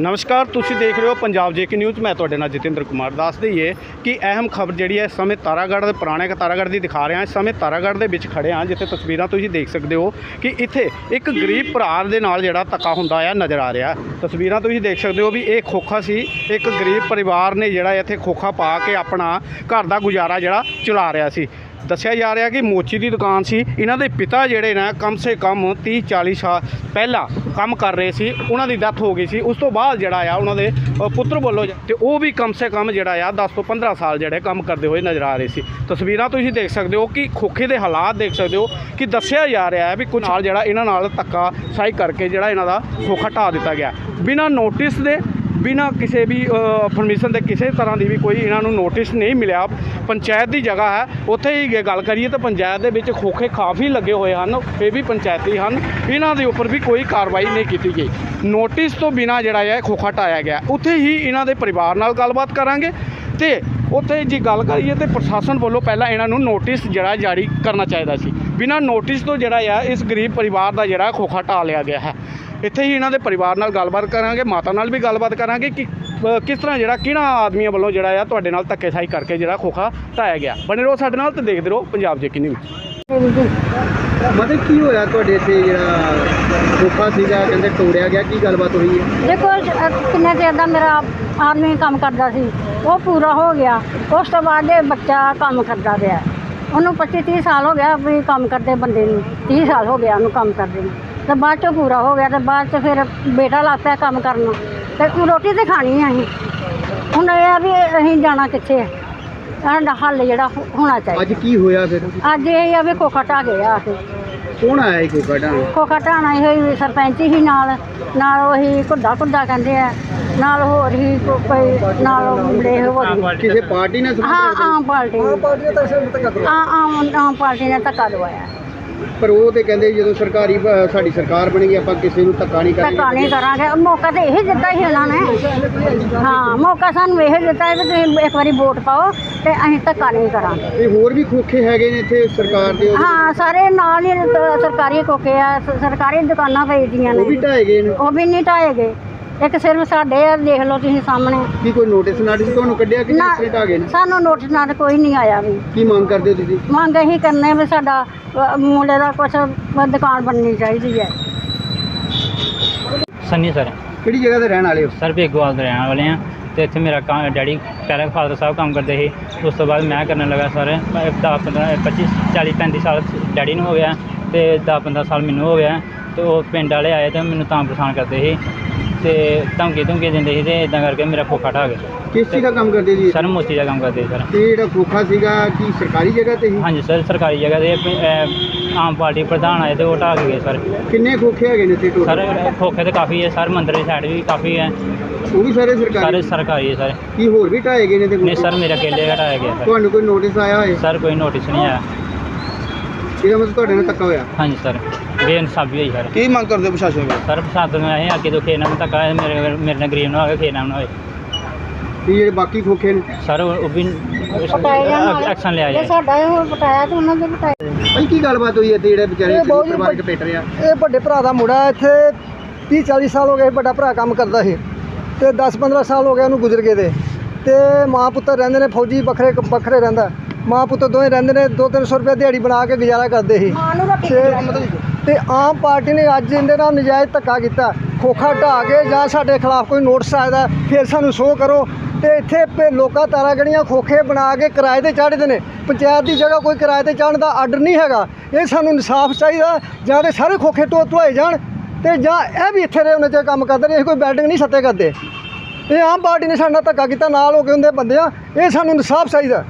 ਨਮਸਕਾਰ, ਤੁਸੀਂ ਦੇਖ ਰਹੇ ਹੋ ਪੰਜਾਬ ਜੇਕੇ ਨਿਊਜ਼। ਮੈਂ ਤੁਹਾਡੇ ਨਾਲ ਜਤਿੰਦਰ ਕੁਮਾਰ। ਦੱਸ ਦਈਏ ਕਿ ਅਹਿਮ ਖਬਰ ਜਿਹੜੀ ਹੈ, ਇਸ ਸਮੇਂ ਤਾਰਾਗੜ੍ਹ ਦੇ ਪੁਰਾਣੇ ਤਾਰਾਗੜ੍ਹ ਦੀ ਦਿਖਾ ਰਿਹਾ। ਇਸ ਸਮੇਂ ਤਾਰਾਗੜ੍ਹ ਦੇ ਵਿੱਚ ਖੜੇ ਹਾਂ, ਜਿੱਥੇ ਤਸਵੀਰਾਂ ਤੁਸੀਂ ਦੇਖ ਸਕਦੇ ਹੋ ਕਿ ਇੱਥੇ ਇੱਕ ਗਰੀਬ ਭਰਾ ਦੇ ਨਾਲ ਜਿਹੜਾ ਧੱਕਾ ਹੁੰਦਾ ਆ ਨਜ਼ਰ ਆ ਰਿਹਾ। ਤਸਵੀਰਾਂ ਤੁਸੀਂ ਦੇਖ ਸਕਦੇ ਹੋ ਵੀ ਇਹ ਖੋਖਾ ਸੀ। ਇੱਕ ਗਰੀਬ ਪਰਿਵਾਰ ਨੇ ਜਿਹੜਾ ਇੱਥੇ ਖੋਖਾ ਪਾ ਕੇ ਆਪਣਾ ਘਰ ਦਾ ਗੁਜ਼ਾਰਾ ਜਿਹੜਾ ਚਲਾ ਰਿਹਾ ਸੀ। ਦੱਸਿਆ ਜਾ ਰਿਹਾ ਕਿ ਮੋਚੀ ਦੀ ਦੁਕਾਨ ਸੀ। ਇਹਨਾਂ ਦੇ ਪਿਤਾ ਜਿਹੜੇ ਨੇ ਕਮ ਸੇ ਕਮ 30 40 ਸਾਲ ਪਹਿਲਾਂ ਕੰਮ ਕਰ ਰਹੇ ਸੀ। ਉਹਨਾਂ ਦੀ ਡੈਥ ਹੋ ਗਈ ਸੀ। ਉਸ ਤੋਂ ਬਾਅਦ ਜਿਹੜਾ ਆ, ਉਹਨਾਂ ਦੇ ਪੁੱਤਰ ਵੱਲੋਂ ਜ- ਤੇ ਉਹ ਵੀ ਕਮ ਸੇ ਕਮ ਜਿਹੜਾ ਆ 10 ਤੋਂ 15 ਸਾਲ ਜਿਹੜੇ ਕੰਮ ਕਰਦੇ ਹੋਏ ਨਜ਼ਰ ਆ ਰਹੇ ਸੀ। ਤਸਵੀਰਾਂ ਤੁਸੀਂ ਦੇਖ ਸਕਦੇ ਹੋ ਕਿ ਖੋਖੇ ਦੇ ਹਾਲਾਤ ਦੇਖ ਸਕਦੇ ਹੋ ਕਿ ਦੱਸਿਆ ਜਾ ਰਿਹਾ ਹੈ ਵੀ ਕੁਝ ਨਾਲ ਜਿਹੜਾ ਇਹਨਾਂ ਨਾਲ ਧੱਕਾ ਸਾਈ ਕਰਕੇ ਜਿਹੜਾ ਇਹਨਾਂ ਦਾ ਖੋਖਾ ਢਾ ਦਿੱਤਾ ਗਿਆ। ਬਿਨਾਂ ਨੋਟਿਸ ਦੇ ਬਿਨਾਂ ਕਿਸੇ ਵੀ ਪਰਮਿਸ਼ਨ ਦੇ ਕਿਸੇ ਤਰ੍ਹਾਂ ਦੀ ਵੀ ਕੋਈ ਇਹਨਾਂ ਨੂੰ ਨੋਟਿਸ ਨਹੀਂ ਮਿਲਿਆ। ਪੰਚਾਇਤ ਦੀ ਜਗ੍ਹਾ ਹੈ, ਉੱਥੇ ਹੀ ਜੇ ਗੱਲ ਕਰੀਏ ਤਾਂ ਪੰਚਾਇਤ ਦੇ ਵਿੱਚ ਖੋਖੇ ਕਾਫੀ ਲੱਗੇ ਹੋਏ ਹਨ, ਇਹ ਵੀ ਪੰਚਾਇਤੀ ਹਨ। ਇਹਨਾਂ ਦੇ ਉੱਪਰ ਵੀ ਕੋਈ ਕਾਰਵਾਈ ਨਹੀਂ ਕੀਤੀ ਗਈ। ਨੋਟਿਸ ਤੋਂ ਬਿਨਾਂ ਜਿਹੜਾ ਹੈ ਖੋਖਾ ਢਾਇਆ ਗਿਆ। ਉੱਥੇ ਹੀ ਇਹਨਾਂ ਦੇ ਪਰਿਵਾਰ ਨਾਲ ਗੱਲਬਾਤ ਕਰਾਂਗੇ ਤੇ ਉੱਥੇ ਜੀ ਗੱਲ ਕਰੀਏ ਤੇ ਪ੍ਰਸ਼ਾਸਨ ਵੱਲੋਂ ਪਹਿਲਾਂ ਇਹਨਾਂ ਨੂੰ ਨੋਟਿਸ ਜਿਹੜਾ ਜਾਰੀ ਕਰਨਾ ਚਾਹੀਦਾ ਸੀ। ਬਿਨਾਂ ਨੋਟਿਸ ਤੋਂ ਜਿਹੜਾ ਆ ਇਸ ਗਰੀਬ ਪਰਿਵਾਰ ਦਾ ਜਿਹੜਾ ਖੋਖਾ ਢਾ ਲਿਆ ਗਿਆ ਹੈ। ਇੱਥੇ ਹੀ ਇਹਨਾਂ ਦੇ ਪਰਿਵਾਰ ਨਾਲ ਗੱਲਬਾਤ ਕਰਾਂਗੇ ਮਾਤਾ ਨਾਲ ਵੀ ਗੱਲਬਾਤ ਕਰਾਂਗੇ ਕਿ ਕਿਸ ਤਰ੍ਹਾਂ ਜਿਹੜਾ ਕਿਹਨਾਂ ਆਦਮੀਆਂ ਵੱਲੋਂ ਜਿਹੜਾ ਆ ਤੁਹਾਡੇ ਨਾਲ ਧੱਕੇਸ਼ਾਹੀ ਕਰਕੇ ਜਿਹੜਾ ਖੋਖਾ ਢਾਇਆ ਗਿਆ। ਬਣੇ ਰਹੋ ਸਾਡੇ ਨਾਲ ਤੇ ਦੇਖਦੇ ਰਹੋ ਪੰਜਾਬ ਜੇਕੀ ਨਿਊਜ਼। ਮਤਲਬ ਕੀ ਹੋਇਆ ਤੁਹਾਡੇ ਇੱਥੇ ਜਿਹੜਾ ਖੋਖਾ ਸੀਗਾ ਕਹਿੰਦੇ ਤੋੜਿਆ ਗਿਆ ਕੀ ਗੱਲਬਾਤ ਹੋਈ ਹੈ? ਦੇਖੋ ਅਹ ਕਿੰਨੇ ਚਿਰ ਦਾ ਮੇਰਾ ਆਦਮੀ ਕੰਮ ਕਰਦਾ ਸੀ ਉਹ ਪੂਰਾ ਹੋ ਗਿਆ। ਉਸ ਤੋਂ ਬਾਅਦ ਇਹ ਬੱਚਾ ਕੰਮ ਕਰਦਾ ਪਿਆ। ਉਹਨੂੰ 25 30 ਸਾਲ ਹੋ ਗਿਆ ਵੀ ਕੰਮ ਕਰਦੇ ਬੰਦੇ ਨੂੰ। 30 ਸਾਲ ਹੋ ਗਿਆ ਉਹਨੂੰ ਕੰਮ ਕਰਦੇ ਨੂੰ। ਤੇ ਬਾਅਦ ਚੋਂ ਪੂਰਾ ਹੋ ਗਿਆ ਤੇ ਬਾਅਦ ਚ ਫਿਰ ਬੇਟਾ ਲੱਗ ਪਿਆ ਕੰਮ ਕਰਨ। ਤੇ ਹੁਣ ਰੋਟੀ ਤੇ ਖਾਣੀ ਆ ਅਸੀਂ। ਹੁਣ ਇਹ ਆ ਵੀ ਅਸੀਂ ਜਾਣਾ ਕਿੱਥੇ ਹੈ ਸਾਡਾ ਹੱਲ ਜਿਹੜਾ ਹੋ- ਹੋਣਾ ਚਾਹੀਦਾ। ਅੱਜ ਕੀ ਹੋਇਆ ਫਿਰ? ਅੱਜ ਇਹ ਆ ਵੀ ਕੋਖਾ ਢਾਹ ਗਿਆ ਆ ਕੇ ਕੌਣ ਆਇਆ ਇਹ ਖੋਖਾ ਢਾਣ ਖੋਖਾ ਢਾਣਾ ਇਹ ਹੋਈ ਸਰਪੰਚ ਹੀ ਨਾਲ ਨਾਲ ਉਹੀ ਕੁੱਦਾ ਕੁੱਦਾ ਕਹਿੰਦੇ ਆ। ਨਾਲ ਹੋਰ ਹੀ ਕੋ- ਕੋਈ ਨਾਲ ਮੁੰਡੇ ਹੋਰ ਵੀ। ਕਿਸੇ ਪਾਰਟੀ ਨਾਲ ਸੰਬੰਧ ਹਾਂ ਰੱਖਦੇ? ਆਮ ਪਾਰਟੀ। ਆਮ ਪਾਰਟੀ ਨੇ ਧੱਕਾ ਦਵਾਇਆ। ਪਰ ਉਹ ਤੇ ਕਹਿੰਦੇ ਜਦੋਂ ਸਰਕਾਰੀ ਬ- ਸਾਡੀ ਸਰਕਾਰ ਬਣੇਗੀ ਆਪਾਂ ਕਿਸੇ ਨੂੰ ਧੱਕਾ ਨਹੀਂ ਧੱਕਾ ਕਰਾਂਗੇ ਨਹੀਂ ਕਰਾਂਗੇ। ਮੌਕਾ ਤੇ ਇਹ ਦਿੱਤਾ ਹੀ ਇਹਨਾਂ ਨੇ। ਹਾਂ ਮੌਕਾ ਸਾਨੂੰ ਇਹ ਦਿੱਤਾ ਹੈ ਵੀ ਤੁਸੀਂ ਇੱਕ ਵਾਰੀ ਵੋਟ ਪਾਓ ਤੇ ਅਸੀਂ ਧੱਕਾ ਨਹੀਂ ਕਰਾਂਗੇ। ਤੇ ਹੋਰ ਵੀ ਖੋਖੇ ਹੈਗੇ ਨੇ ਇੱਥੇ ਸਰਕਾਰ ਦੇ ਹਾਂ ਸਾਰੇ ਨਾਲ ਹੀ ਸਰਕਾਰੀ ਕੋਕੇ ਆ ਸ- ਸਰਕਾਰੀ ਦੁਕਾਨਾਂ ਵੇਚਦੀਆਂ ਉਹ ਵੀ ਨੇ ਢਾਏ ਗਏ ਨੇ? ਉਹ ਵੀ ਨਹੀਂ ਢਾਏ ਗਏ। ਇੱਕ ਸਿਰਫ ਸਾਡੇ ਆ ਦੇਖ ਲਓ ਤੁਸੀਂ ਸਾਹਮਣੇ। ਕੀ ਕੋਈ ਨੋਟਿਸ ਨਾਟਿਸ ਤੁਹਾਨੂੰ ਕੱਢਿਆ ਕਿ ਨਾ ਇਸ ਤਰ੍ਹਾਂ ਢਾਹ ਗਏ ਨੇ? ਸਾਨੂੰ ਨੋਟਿਸ ਨਾਲ ਕੋਈ ਨਹੀਂ ਆਇਆ ਵੀ। ਕੀ ਮੰਗ ਕਰਦੇ ਹੋ ਤੁਸੀਂ? ਮੰਗ ਇਹੀ ਕਰਨੇ ਵੀ ਸਾਡਾ ਅ, ਮੁੰਡੇ ਦਾ ਕੁਛ ਦੁਕਾਨ ਬਣਨੀ ਚਾਹੀਦੀ ਹੈ। ਸੰਨੀ ਸਰ। ਕਿਹੜੀ ਜਗ੍ਹਾ ਤੇ ਰਹਿਣ ਵਾਲੇ ਹੋ? ਸਰ ਬੇਗੋਵਾਲ ਦੇ ਰਹਿਣ ਵਾਲੇ ਆ। ਤੇ ਇੱਥੇ ਮੇਰਾ ਕੰਮ ਡੈਡੀ ਪਹਿਲਾਂ ਫਾਦਰ ਸਾਹਿਬ ਕੰਮ ਕਰਦੇ ਸੀ। ਉਸ ਤੋਂ ਬਾਅਦ ਮੈਂ ਕਰਨ ਲੱਗਾ ਸਰ। 10 15 25 40 35 ਸਾਲ ਡੈਡੀ ਨੂੰ ਹੋ ਗਿਆ। ਤੇ 10 15 ਸਾਲ ਮੈਨੂੰ ਹੋ ਗਿਆ। ਤੇ ਉਹ ਪਿੰਡ ਵਾਲੇ ਆਏ ਤੇ ਮੈਨੂੰ ਤਾਂ ਪਰੇਸ਼ਾਨ ਕਰਦੇ ਸੀ। ਤੇ ਧਮਕੀ ਧਮਕੀ ਦਿੰਦੇ ਸੀ ਤੇ ਇਦਾਂ ਕਰਕੇ ਮੇਰਾ ਖੋਖਾ ਢਾਹ ਗਿਆ। ਕਿਸ ਚੀਜ਼ ਦਾ ਕੰਮ ਕਰਦੇ ਜੀ ਸਰ ਮੋਚੀ ਦਾ ਕੰਮ ਕਰਦੇ ਸਰ। ਤੇ ਜਿਹੜਾ ਖੋਖਾ ਸੀਗਾ ਕੀ ਸਰਕਾਰੀ ਜਗ੍ਹਾ ਤੇ ਸੀ? ਹਾਂਜੀ ਸਰ ਸਰਕਾਰੀ ਜਗ੍ਹਾ ਤੇ ਅਹ, ਆਮ ਪਾਰਟੀ ਪ੍ਰਧਾਨ ਆਏ ਤੇ ਉਹ ਢਾਹ ਕੇ ਗਏ ਸਰ। ਕਿੰਨੇ ਖੋਖੇ ਹੈਗੇ ਨੇ ਇੱਥੇ ਸਰ ਟੋਟਲ ਖੋਖੇ ਤੇ ਕਾਫੀ ਹੈ ਸਰ ਮੰਦਰ ਦੀ ਸਾਈਡ ਵੀ ਕਾਫੀ ਹੈ। ਉਹ ਵੀ ਸਾਰੇ ਸਾਰੇ ਸਰਕਾਰੀ ਸਰਕਾਰੀ ਹੈ ਸਰ। ਕੀ ਹੋਰ ਵੀ ਢਾਏ ਗਏ ਨੇ ਤੇ ਨਹੀਂ? ਸਰ ਮੇਰਾ ਕੇਲੇ ਹਟਾਇਆ ਗਿਆ ਸਰ। ਤੁਹਾਨੂੰ ਕੋਈ ਨੋਟਿਸ ਆਇਆ ਹੋਏ? ਸਰ ਕੋਈ ਨੋਟਿਸ ਨਹੀਂ ਆਇਆ। ਇਹਦਾ ਮਤਲਬ ਤੁਹਾਡੇ ਨਾਲ ਧੱਕਾ ਹੋਇਆ? ਹਾਂਜੀ ਸਰ ਬੇਇਨਸਾਫੀ ਹੋਈ ਸਰ। ਕੀ ਮੰਗ ਕਰਦੇ ਹੋ ਪ੍ਰਸ਼ਾਸਨ ਕੋਲ ਸਰ ਪ੍ਰਸ਼ਾਸਨ ਨੂੰ ਇਹ ਅੱਗੇ ਤੋਂ ਖੇਨਾ ਨੂੰ ਧੱਕਾ ਹੋਇਆ, ਮੇਰੇ ਮੇਰੇ ਨਾਲ ਗਰੀਬ ਨਾ ਹੋਵੇ ਖੇਨਾ ਨਾ ਹੋਵੇ। ਇਹ ਜਿਹੜੇ ਬਾਕੀ ਖੋਖੇ ਨੇ? ਸਰ ਉਹ ਉਹ ਵੀ। ਐਕਸ਼ਨ ਲਿਆ ਜੇ ਜਾਏ। ਸਾਡਾ ਇਹ ਪਟਾਇਆ ਤੇ ਉਹਨਾਂ ਦੇ ਪਟਾਏ ਭਾਈ ਕੀ ਗੱਲਬਾਤ ਹੋਈ ਇੱਥੇ ਜਿਹੜੇ ਵਿਚਾਰੇ ਇਹ ਬਹੁਤ ਪਰਿਵਾਰ ਚ ਪੇਟ ਰਿਹਾ ਇਹ ਵੱਡੇ ਭਰਾ ਦਾ ਮੁੰਡਾ ਹੈ, ਇੱਥੇ 30 40 ਸਾਲ ਹੋ ਗਏ ਵੱਡਾ ਭਰਾ ਕੰਮ ਕਰਦਾ ਸੀ। ਤੇ 10 15 ਸਾਲ ਹੋ ਗਏ ਉਹਨੂੰ ਗੁਜ਼ਰ ਗਏ ਦੇ ਤੇ ਮਾਂ ਪੁੱਤਰ ਰਹਿੰਦੇ ਨੇ ਫੌਜੀ ਵੱਖਰੇ ਵੱਖਰੇ ਰਹਿੰਦਾ। ਮਾਂ ਪੁੱਤਰ ਦੋਵੇਂ ਰਹਿੰਦੇ ਨੇ 2-300 ਰੁਪਏ ਦਿਹਾੜੀ ਬਣਾ ਕੇ ਗੁਜ਼ਾਰਾ ਕਰਦੇ ਸੀ। ਮਾਂ ਨੂੰ ਰੋਟੀ ਤੇ ਤੇ ਆਮ ਪਾਰਟੀ ਨੇ ਅੱਜ ਇਹਦੇ ਨਾਲ ਨਜਾਇਜ਼ ਧੱਕਾ ਕੀਤਾ। ਖੋਖਾ ਢਾਹ ਕੇ ਜਾਂ ਸਾਡੇ ਖਿਲਾਫ ਕੋਈ ਨੋਟਿਸ ਆਇਦਾ ਫਿਰ ਸਾਨੂੰ ਸ਼ੋਅ ਕਰੋ। ਤੇ ਇੱਥੇ ਲੋਕਾਂ ਤਾਰਾ ਗੜੀਆਂ ਖੋਖੇ ਬਣਾ ਕੇ ਕਿਰਾਏ ਤੇ ਚਾੜਦੇ ਨੇ। ਪੰਚਾਇਤ ਦੀ ਜਗ੍ਹਾ ਕੋਈ ਕਿਰਾਏ ਤੇ ਚਾੜਨ ਦਾ ਆਰਡਰ ਨਹੀਂ ਹੈਗਾ। ਇਹ ਸਾਨੂੰ ਇਨਸਾਫ ਚਾਹੀਦਾ ਜਾਂ ਤੇ ਸਾਰੇ ਖੋਖੇ ਢੋ ਧੁਆਏ ਜਾਣ ਤੇ ਜਾਂ ਇਹ ਵੀ ਇੱਥੇ ਰਹੇ ਉਹਨਾਂ ਚ ਕੰਮ ਕਰਦੇ ਨੇ ਇਹ ਕੋਈ ਬਿਲਡਿੰਗ ਨਹੀਂ ਸੱਤੇ ਕਰਦੇ। ਇਹ ਆਮ ਪਾਰਟੀ ਨੇ ਸਾਡੇ ਧੱਕਾ ਕੀਤਾ ਨਾਲ ਹੋ ਕੇ ਹੁੰਦੇ ਬੰਦੇ ਆ। ਇਹ ਸਾਨੂੰ ਇਨਸਾਫ ਚਾਹੀਦਾ।